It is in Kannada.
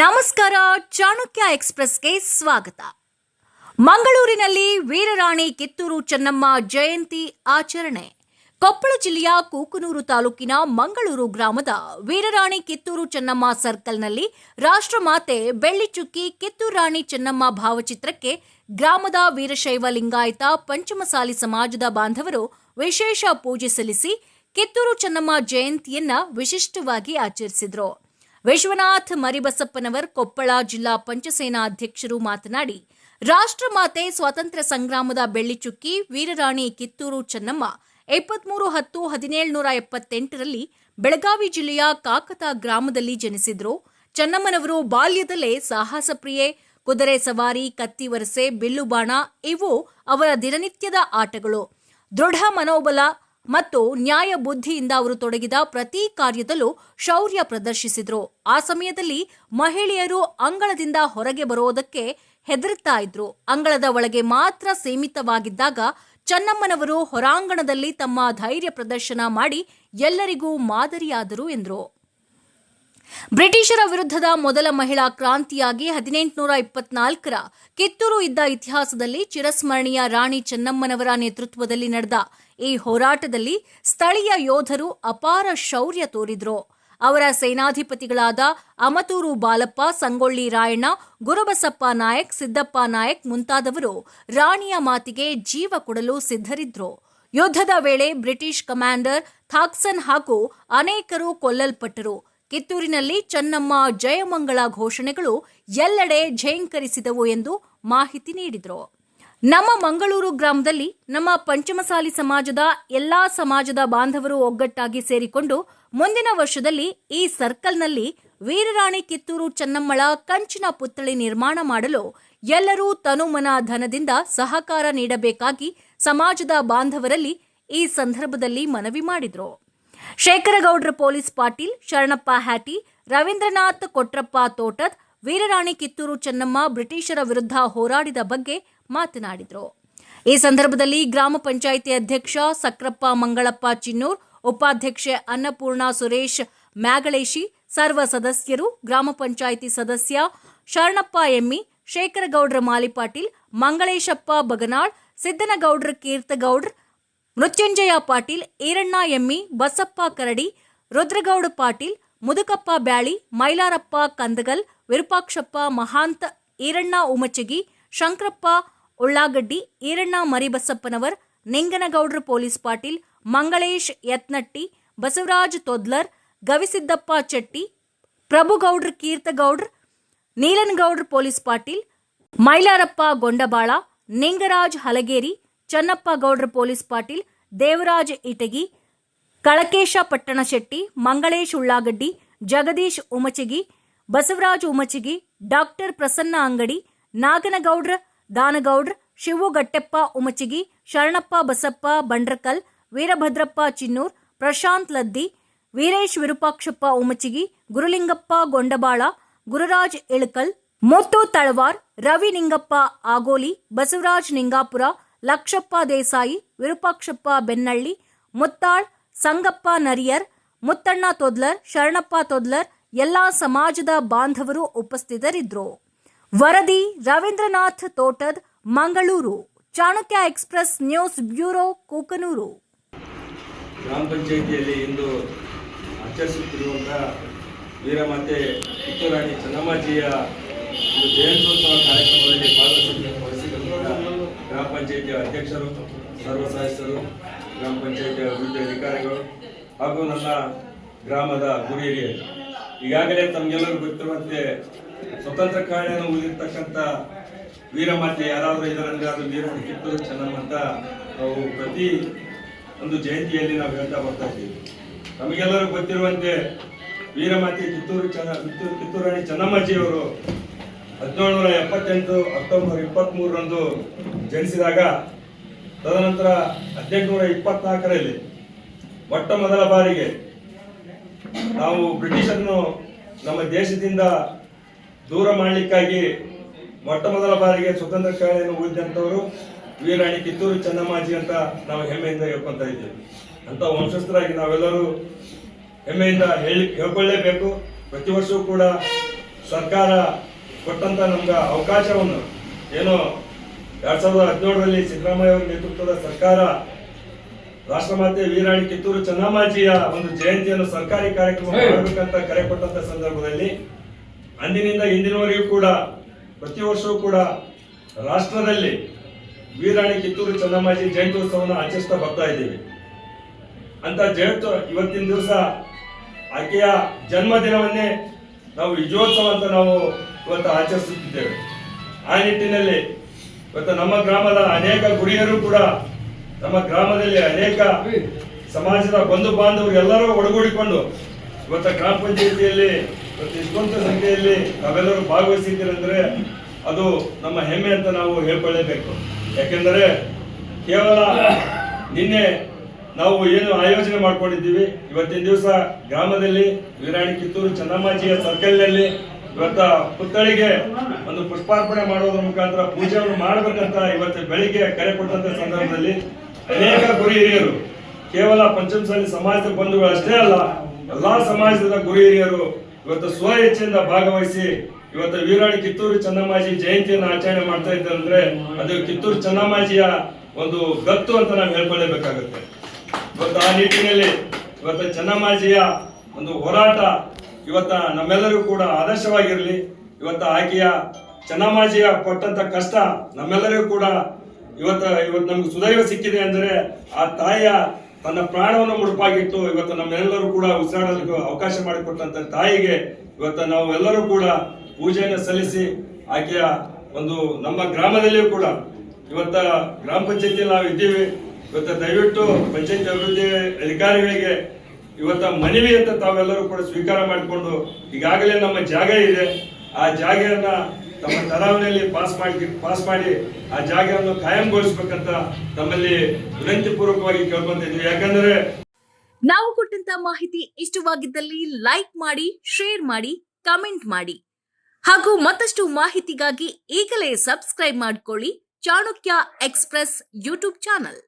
ನಮಸ್ಕಾರ, ಚಾಣಕ್ಯ ಎಕ್ಸ್ಪ್ರೆಸ್ಗೆ ಸ್ವಾಗತ. ಮಂಗಳೂರಿನಲ್ಲಿ ವೀರರಾಣಿ ಕಿತ್ತೂರು ಚೆನ್ನಮ್ಮ ಜಯಂತಿ ಆಚರಣೆ. ಕೊಪ್ಪಳ ಜಿಲ್ಲೆಯ ಕೂಕನೂರು ತಾಲೂಕಿನ ಮಂಗಳೂರು ಗ್ರಾಮದ ವೀರರಾಣಿ ಕಿತ್ತೂರು ಚೆನ್ನಮ್ಮ ಸರ್ಕಲ್ನಲ್ಲಿ ರಾಷ್ಟ್ರಮಾತೆ ಬೆಳ್ಳಿಚುಕ್ಕಿ ಕಿತ್ತೂರು ರಾಣಿ ಚೆನ್ನಮ್ಮ ಭಾವಚಿತ್ರಕ್ಕೆ ಗ್ರಾಮದ ವೀರಶೈವ ಲಿಂಗಾಯತ ಪಂಚಮಸಾಲಿ ಸಮಾಜದ ಬಾಂಧವರು ವಿಶೇಷ ಪೂಜೆ ಸಲ್ಲಿಸಿ ಕಿತ್ತೂರು ಚೆನ್ನಮ್ಮ ಜಯಂತಿಯನ್ನ ವಿಶಿಷ್ಟವಾಗಿ ಆಚರಿಸಿದರು. ವಿಶ್ವನಾಥ್ ಮರಿಬಸಪ್ಪನವರ್ ಕೊಪ್ಪಳ ಜಿಲ್ಲಾ ಪಂಚಸೇನಾ ಅಧ್ಯಕ್ಷರು ಮಾತನಾಡಿ ರಾಷ್ಟ್ರಮಾತೆ ಸ್ವಾತಂತ್ರ್ಯ ಸಂಗ್ರಾಮದ ಬೆಳ್ಳಿಚುಕ್ಕಿ ವೀರರಾಣಿ ಕಿತ್ತೂರು ಚೆನ್ನಮ್ಮ ಇಪ್ಪತ್ಮೂರು ಹತ್ತು ಹದಿನೇಳುನೂರ ಎಪ್ಪತ್ತೆಂಟರಲ್ಲಿ ಬೆಳಗಾವಿ ಜಿಲ್ಲೆಯ ಕಾಕತಾ ಗ್ರಾಮದಲ್ಲಿ ಜನಿಸಿದ್ರು. ಚೆನ್ನಮ್ಮನವರು ಬಾಲ್ಯದಲ್ಲೇ ಸಾಹಸ ಪ್ರಿಯೆ, ಕುದುರೆ ಸವಾರಿ, ಕತ್ತಿ ವರಸೆ ಬಿಲ್ಲುಬಾಣ ಇವು ಅವರ ದಿನನಿತ್ಯದ ಆಟಗಳು. ದೃಢ ಮನೋಬಲ ಮತ್ತು ನ್ಯಾಯ ಬುದ್ಧಿಯಿಂದ ಅವರು ತೊಡಗಿದ ಪ್ರತಿ ಕಾರ್ಯದಲ್ಲೂ ಶೌರ್ಯ ಪ್ರದರ್ಶಿಸಿದ್ರು. ಆ ಸಮಯದಲ್ಲಿ ಮಹಿಳೆಯರು ಅಂಗಳದಿಂದ ಹೊರಗೆ ಬರೋದಕ್ಕೆ ಹೆದರುತ್ತಾ ಇದ್ರು. ಅಂಗಳದ ಒಳಗೆ ಮಾತ್ರ ಸೀಮಿತವಾಗಿದ್ದಾಗ ಚೆನ್ನಮ್ಮನವರು ಹೊರಾಂಗಣದಲ್ಲಿ ತಮ್ಮ ಧೈರ್ಯ ಪ್ರದರ್ಶನ ಮಾಡಿ ಎಲ್ಲರಿಗೂ ಮಾದರಿಯಾದರು ಎಂದರು. ಬ್ರಿಟಿಷರ ವಿರುದ್ಧದ ಮೊದಲ ಮಹಿಳಾ ಕ್ರಾಂತಿಯಾಗಿ ಹದಿನೆಂಟುನೂರ ಇಪ್ಪತ್ನಾಲ್ಕರ ಕಿತ್ತೂರು ಇದ್ದ ಇತಿಹಾಸದಲ್ಲಿ ಚಿರಸ್ಮರಣೀಯ ರಾಣಿ ಚೆನ್ನಮ್ಮನವರ ನೇತೃತ್ವದಲ್ಲಿ ನಡೆದ ಈ ಹೋರಾಟದಲ್ಲಿ ಸ್ಥಳೀಯ ಯೋಧರು ಅಪಾರ ಶೌರ್ಯ ತೋರಿದ್ರು. ಅವರ ಸೇನಾಧಿಪತಿಗಳಾದ ಅಮತೂರು ಬಾಲಪ್ಪ, ಸಂಗೊಳ್ಳಿ ರಾಯಣ್ಣ, ಗುರುಬಸಪ್ಪ ನಾಯಕ್, ಸಿದ್ದಪ್ಪ ನಾಯಕ್ ಮುಂತಾದವರು ರಾಣಿಯ ಮಾತಿಗೆ ಜೀವ ಕೊಡಲು ಸಿದ್ಧರಿದ್ರು. ಯುದ್ಧದ ವೇಳೆ ಬ್ರಿಟಿಷ್ ಕಮಾಂಡರ್ ಥಾಕ್ಸನ್ ಹಾಗೂ ಅನೇಕರು ಕೊಲ್ಲಲ್ಪಟ್ಟರು. ಕಿತ್ತೂರಿನಲ್ಲಿ ಚೆನ್ನಮ್ಮ ಜಯಮಂಗಳ ಘೋಷಣೆಗಳು ಎಲ್ಲೆಡೆ ಝೇಂಕರಿಸಿದವು ಎಂದು ಮಾಹಿತಿ ನೀಡಿದರು. ನಮ್ಮ ಮಂಗಳೂರು ಗ್ರಾಮದಲ್ಲಿ ನಮ್ಮ ಪಂಚಮಸಾಲಿ ಸಮಾಜದ ಎಲ್ಲಾ ಸಮಾಜದ ಬಾಂಧವರು ಒಗ್ಗಟ್ಟಾಗಿ ಸೇರಿಕೊಂಡು ಮುಂದಿನ ವರ್ಷದಲ್ಲಿ ಈ ಸರ್ಕಲ್ನಲ್ಲಿ ವೀರರಾಣಿ ಕಿತ್ತೂರು ಚೆನ್ನಮ್ಮಳ ಕಂಚಿನ ಪುತ್ಥಳಿ ನಿರ್ಮಾಣ ಮಾಡಲು ಎಲ್ಲರೂ ತನುಮನ ಧನದಿಂದ ಸಹಕಾರ ನೀಡಬೇಕಾಗಿ ಸಮಾಜದ ಬಾಂಧವರಲ್ಲಿ ಈ ಸಂದರ್ಭದಲ್ಲಿ ಮನವಿ ಮಾಡಿದರು. ಶೇಖರಗೌಡ್ರ ಪೊಲೀಸ್ ಪಾಟೀಲ್, ಶರಣಪ್ಪ ಹ್ಯಾಟಿ, ರವೀಂದ್ರನಾಥ್ ಕೊಟ್ರಪ್ಪ ತೋಟದ್, ವೀರರಾಣಿ ಕಿತ್ತೂರು ಚೆನ್ನಮ್ಮ ಬ್ರಿಟಿಷರ ವಿರುದ್ಧ ಹೋರಾಡಿದ ಬಗ್ಗೆ ಮಾತನಾಡಿದರು. ಈ ಸಂದರ್ಭದಲ್ಲಿ ಗ್ರಾಮ ಪಂಚಾಯಿತಿ ಅಧ್ಯಕ್ಷ ಸಕ್ರಪ್ಪ ಮಂಗಳಪ್ಪ ಚಿನ್ನೂರ್, ಉಪಾಧ್ಯಕ್ಷೆ ಅನ್ನಪೂರ್ಣ ಸುರೇಶ್ ಮ್ಯಾಗಳೇಶಿ ಸರ್ವ ಸದಸ್ಯರು, ಗ್ರಾಮ ಪಂಚಾಯಿತಿ ಸದಸ್ಯ ಶರಣಪ್ಪ ಎಮ್ಮಿ, ಶೇಖರಗೌಡ್ರ ಮಾಲಿಪಾಟೀಲ್ ಮಂಗಳೇಶಪ್ಪ ಬಗನಾಳ್, ಸಿದ್ದನಗೌಡ್ರ ಕೀರ್ತಗೌಡ್ರ ಮೃತ್ಯುಂಜಯ ಪಾಟೀಲ್, ಈರಣ್ಣ ಎಮ್ಮಿ, ಬಸಪ್ಪ ಕರಡಿ, ರುದ್ರಗೌಡ ಪಾಟೀಲ್, ಮುದುಕಪ್ಪ ಬ್ಯಾಳಿ, Mailarappa Kandagal, Virupakshappa Mahanta, Iranna Umachagi, Shankarappa Ullagaddi, Iranna Maribasappanavar, Ninganagowdra police Patil, Mangalesh Yatnatti, Basavaraj Todlar, Gavisiddappa Chetti, Prabhugowdra Keertagowdra, Neelanagowdra police Patil, Mailarappa Gondabala, Ningaraj Halageri Channappa Gowdra police Patil, Devaraj Itagi, Kalakesha Pattanashetti Mangalesh Ullagaddi, Jagadish Umachagi, Basavaraj Umachagi, doctor Prasanna Angadi, Naganagowdra, Danagowdra Shivu ಗಟ್ಟೆಪ್ಪ ಉಮಚಗಿ, Sharanappa Basappa ಬಂಡ್ರಕಲ್, Veerabhadrappa ಚಿನ್ನೂರ್, Prashant ಲದ್ದಿ, ವೀರೇಶ್ ವಿರೂಪಾಕ್ಷಪ್ಪ ಉಮಚಿಗಿ, ಗುರುಲಿಂಗಪ್ಪ ಗೊಂಡಬಾಳ, ಗುರುರಾಜ್ ಇಳಕಲ್, ಮುತ್ತು ತಳವಾರ್, ರವಿ ನಿಂಗಪ್ಪ ಆಗೋಲಿ, ಬಸವರಾಜ್ ನಿಂಗಾಪುರ ಲಕ್ಷಪ್ಪ ದೇಸಾಯಿ, ವಿರೂಪಾಕ್ಷಪ್ಪ ಬೆನ್ನಳ್ಳಿ, ಮುತ್ತಾಳ್, ಸಂಗಪ್ಪ ನರಿಯರ್, ಮುತ್ತಣ್ಣ ತೊದ್ಲರ್, ಶರಣಪ್ಪ ತೊದ್ಲರ್ ಎಲ್ಲ ಸಮಾಜದ ಬಾಂಧವರು ಉಪಸ್ಥಿತರಿದ್ದರು ವರದಿ Ravindranath Thotad, Mangaluru. Chanakya Express News bureau, Kuknoor. ಗ್ರಾಮ ಪಂಚಾಯಿತಿಯಲ್ಲಿ ಇಂದು ಆಚರಿಸುತ್ತಿರುವಂತಹ ವೀರಮಾತೆ ಕಿತ್ತೂರಾಣಿ ಚೆನ್ನಮ್ಮಾಜಿಯ ಒಂದು ಜಯಂತ್ಯೋತ್ಸವ ಕಾರ್ಯಕ್ರಮದಲ್ಲಿ ಭಾಗವಹಿಸಿದಂತಹ ಗ್ರಾಮ ಪಂಚಾಯಿತಿಯ ಅಧ್ಯಕ್ಷರು, ಸರ್ವ ಸದಸ್ಯರು, ಗ್ರಾಮ ಪಂಚಾಯಿತಿಯ ಅಭಿವೃದ್ಧಿ ಅಧಿಕಾರಿಗಳು ಹಾಗೂ ನನ್ನ ಗ್ರಾಮದ ಗುರಿಯಲ್ಲಿ ಈಗಾಗಲೇ ತಮಗೆಲ್ಲರೂ ಗೊತ್ತಿರುವಂತೆ ಸ್ವತಂತ್ರ ಕಾರ್ಯವನ್ನು ಉಳಿದಿರ್ತಕ್ಕಂಥ ವೀರಮಾತೆ ಯಾರಾದರೂ ಇದರಲ್ಲಿ ಅದು ವೀರ ಕಿತ್ತೂರು ಚೆನ್ನಮ್ಮ ಅಂತ ನಾವು ಪ್ರತಿ ಒಂದು ಜಯಂತಿಯಲ್ಲಿ ನಾವು ಹೇಳ್ತಾ ಬರ್ತಾ ಇದ್ದೀವಿ. ನಮಗೆಲ್ಲರೂ ಗೊತ್ತಿರುವಂತೆ ವೀರಮಾತೆ ಕಿತ್ತೂರು ಚೆನ್ನ ಕಿತ್ತೂರು ಕಿತ್ತೂರಾಣಿ ಚೆನ್ನಮ್ಮಾಜಿಯವರು ಹದಿನೇಳು ನೂರ ಎಪ್ಪತ್ತೆಂಟು ಅಕ್ಟೋಬರ್ ಇಪ್ಪತ್ತ್ಮೂರರಂದು ಜನಿಸಿದಾಗ, ತದನಂತರ ಹದಿನೆಂಟುನೂರ ಇಪ್ಪತ್ನಾಲ್ಕರಲ್ಲಿ ಮೊಟ್ಟ ಮೊದಲ ಬಾರಿಗೆ ನಾವು ಬ್ರಿಟಿಷರನ್ನು ನಮ್ಮ ದೇಶದಿಂದ ದೂರ ಮಾಡಲಿಕ್ಕಾಗಿ ಮೊಟ್ಟ ಮೊದಲ ಬಾರಿಗೆ ಸ್ವತಂತ್ರ ಕಾರ್ಯವನ್ನು ಉಳಿದಂಥವರು ವೀರಾಣಿ ಕಿತ್ತೂರು ಚೆನ್ನಮ್ಮಾಜಿ ಅಂತ ನಾವು ಹೆಮ್ಮೆಯಿಂದ ಹೇಳ್ಕೊಂತ ಇದ್ದೀವಿ. ಅಂತ ವಂಶಸ್ಥರಾಗಿ ನಾವೆಲ್ಲರೂ ಹೆಮ್ಮೆಯಿಂದ ಹೇಳಿ ಹೇಳ್ಕೊಳ್ಳೇಬೇಕು. ಪ್ರತಿ ವರ್ಷವೂ ಕೂಡ ಸರ್ಕಾರ ಕೊಟ್ಟಂತ ನಮ್ಗೆ ಅವಕಾಶವನ್ನು ಏನು ಎರಡ್ ಸಾವಿರದ ಹದಿನೇಳರಲ್ಲಿ ಸಿದ್ದರಾಮಯ್ಯ ಅವರ ನೇತೃತ್ವದ ಸರ್ಕಾರ ರಾಷ್ಟ್ರಮಾತೆ ವೀರಾಣಿ ಕಿತ್ತೂರು ಚೆನ್ನಮ್ಮಾಜಿಯ ಒಂದು ಜಯಂತಿಯನ್ನು ಸರ್ಕಾರಿ ಕಾರ್ಯಕ್ರಮ ಮಾಡಬೇಕಂತ ಕರೆ ಕೊಟ್ಟಂತ ಸಂದರ್ಭದಲ್ಲಿ ಅಂದಿನಿಂದ ಇಂದಿನವರೆಗೂ ಕೂಡ ಪ್ರತಿ ವರ್ಷವೂ ಕೂಡ ರಾಷ್ಟ್ರದಲ್ಲಿ ವೀರಾಣಿ ಕಿತ್ತೂರು ಚೆನ್ನಮ್ಮಾಜಿ ಜಯಂತ್ಯೋತ್ಸವವನ್ನು ಆಚರಿಸ್ತಾ ಬರ್ತಾ ಇದ್ದೀವಿ. ಅಂತ ಜಯಂತ ಇವತ್ತಿನ ದಿವಸ ಆಕೆಯ ಜನ್ಮದಿನವನ್ನೇ ನಾವು ವಿಜಯೋತ್ಸವ ಅಂತ ನಾವು ಇವತ್ತು ಆಚರಿಸುತ್ತಿದ್ದೇವೆ. ಆ ನಿಟ್ಟಿನಲ್ಲಿ ಇವತ್ತು ನಮ್ಮ ಗ್ರಾಮದ ಅನೇಕ ಗುರಿಯರು ಕೂಡ ನಮ್ಮ ಗ್ರಾಮದಲ್ಲಿ ಅನೇಕ ಸಮಾಜದ ಬಂಧು ಬಾಂಧವರು ಎಲ್ಲರೂ ಒಳಗೂಡಿಕೊಂಡು ಇವತ್ತು ಗ್ರಾಮ ಪಂಚಾಯಿತಿಯಲ್ಲಿ ಇವತ್ತು ಇಷ್ಟೊಂದು ಸಂಖ್ಯೆಯಲ್ಲಿ ನಾವೆಲ್ಲರೂ ಭಾಗವಹಿಸಿದ್ದೀರಂದ್ರೆ ಅದು ನಮ್ಮ ಹೆಮ್ಮೆ ಅಂತ ನಾವು ಹೇಳ್ಕೊಳ್ಳೇಬೇಕು. ಯಾಕೆಂದರೆ ಕೇವಲ ನಿನ್ನೆ ನಾವು ಏನು ಆಯೋಜನೆ ಮಾಡ್ಕೊಂಡಿದ್ದೀವಿ, ಇವತ್ತಿನ ದಿವಸ ಗ್ರಾಮದಲ್ಲಿ ವೀರಾಣಿ ಕಿತ್ತೂರು ಚೆನ್ನಮ್ಮಾಜಿಯ ಸರ್ಕಲ್ನಲ್ಲಿ ಇವತ್ತ ಪುತ್ಥಳಿಗೆ ಒಂದು ಪುಷ್ಪಾರ್ಪಣೆ ಮಾಡೋದ್ರ ಮುಖಾಂತರ ಪೂಜೆಯನ್ನು ಮಾಡಬೇಕಂತ ಇವತ್ತು ಬೆಳಿಗ್ಗೆ ಕರೆ ಕೊಟ್ಟಂತ ಸಂದರ್ಭದಲ್ಲಿ ಅನೇಕ ಗುರು ಹಿರಿಯರು, ಕೇವಲ ಪಂಚಮಸಾಲಿ ಸಮಾಜದ ಬಂಧುಗಳು ಅಷ್ಟೇ ಅಲ್ಲ, ಎಲ್ಲಾ ಸಮಾಜದ ಗುರು ಹಿರಿಯರು ಇವತ್ತು ಸ್ವ ಇಚ್ಛೆಯಿಂದ ಭಾಗವಹಿಸಿ ಇವತ್ತು ವೀರಾಣಿ ಕಿತ್ತೂರು ಚೆನ್ನಮ್ಮಾಜಿ ಜಯಂತಿಯನ್ನು ಆಚರಣೆ ಮಾಡ್ತಾ ಇದ್ದಾರೆ ಅದು ಕಿತ್ತೂರು ಚೆನ್ನಮ್ಮಾಜಿಯ ಒಂದು ಗತ್ತು ಅಂತ ನಾವು ಹೇಳ್ಕೊಳ್ಳೇಬೇಕಾಗುತ್ತೆ. ಇವತ್ತು ಆ ನಿಟ್ಟಿನಲ್ಲಿ ಇವತ್ತು ಚೆನ್ನಮ್ಮಾಜಿಯ ಒಂದು ಹೋರಾಟ ಇವತ್ತ ನಮ್ಮೆಲ್ಲರಿಗೂ ಕೂಡ ಆದರ್ಶವಾಗಿರಲಿ. ಇವತ್ತು ಆಕೆಯ ಚೆನ್ನಮ್ಮಾಜಿಯ ಕೊಟ್ಟಂತ ಕಷ್ಟ ನಮ್ಮೆಲ್ಲರಿಗೂ ಕೂಡ ಇವತ್ತು ಇವತ್ತು ನಮ್ಗೆ ಸುದೈವ ಸಿಕ್ಕಿದೆ ಅಂದರೆ ಆ ತಾಯಿಯ ತನ್ನ ಪ್ರಾಣವನ್ನು ಮುಡುಪಾಗಿಟ್ಟು ಇವತ್ತು ನಮ್ಮೆಲ್ಲರೂ ಕೂಡ ಉಸಿರಾಡಲಿಕ್ಕೆ ಅವಕಾಶ ಮಾಡಿಕೊಟ್ಟಂತ ತಾಯಿಗೆ ಇವತ್ತು ನಾವು ಎಲ್ಲರೂ ಕೂಡ ಪೂಜೆಯನ್ನು ಸಲ್ಲಿಸಿ ಆಕೆಯ ಒಂದು ನಮ್ಮ ಗ್ರಾಮದಲ್ಲಿಯೂ ಕೂಡ ಇವತ್ತ ಗ್ರಾಮ ಪಂಚಾಯತಿಯಲ್ಲಿ ನಾವು ಇದ್ದೀವಿ. ಇವತ್ತು ದಯವಿಟ್ಟು ಪಂಚಾಯತ್ ಅಭಿವೃದ್ಧಿ ಅಧಿಕಾರಿಗಳಿಗೆ ಇವತ್ತ ಮನವಿ ಅಂತ ತಾವೆಲ್ಲರೂ ಕೂಡ ಸ್ವೀಕಾರ ಮಾಡಿಕೊಂಡು ಈಗಾಗಲೇ ನಮ್ಮ ಜಾಗ ಇದೆ. ಆ ಜಾಗೆಯನ್ನ ತಮ್ಮ ತರಾವಣೆಯಲ್ಲಿ ಪಾಸ್ ಮಾಡಿ ಪಾಸ್ ಮಾಡಿ ಆ ಜಾಗವನ್ನು ಕಾಯಂಗೊಳಿಸ್ಬೇಕಂತ ತಮ್ಮಲ್ಲಿ ವಿನಂತಿ ಪೂರ್ವಕವಾಗಿ ಕೇಳ್ಕೊಂತಿದ್ವಿ. ಯಾಕಂದ್ರೆ ನಾವು ಕೊಟ್ಟಂತ ಮಾಹಿತಿ ಇಷ್ಟವಾಗಿದ್ದಲ್ಲಿ ಲೈಕ್ ಮಾಡಿ ಶೇರ್ ಮಾಡಿ ಕಮೆಂಟ್ ಮಾಡಿ. ಹಾಗೂ ಮತ್ತಷ್ಟು ಮಾಹಿತಿಗಾಗಿ ಈಗಲೇ ಸಬ್ಸ್ಕ್ರೈಬ್ ಮಾಡಿಕೊಳ್ಳಿ ಚಾಣಕ್ಯ ಎಕ್ಸ್ಪ್ರೆಸ್ ಯೂಟ್ಯೂಬ್ ಚಾನಲ್.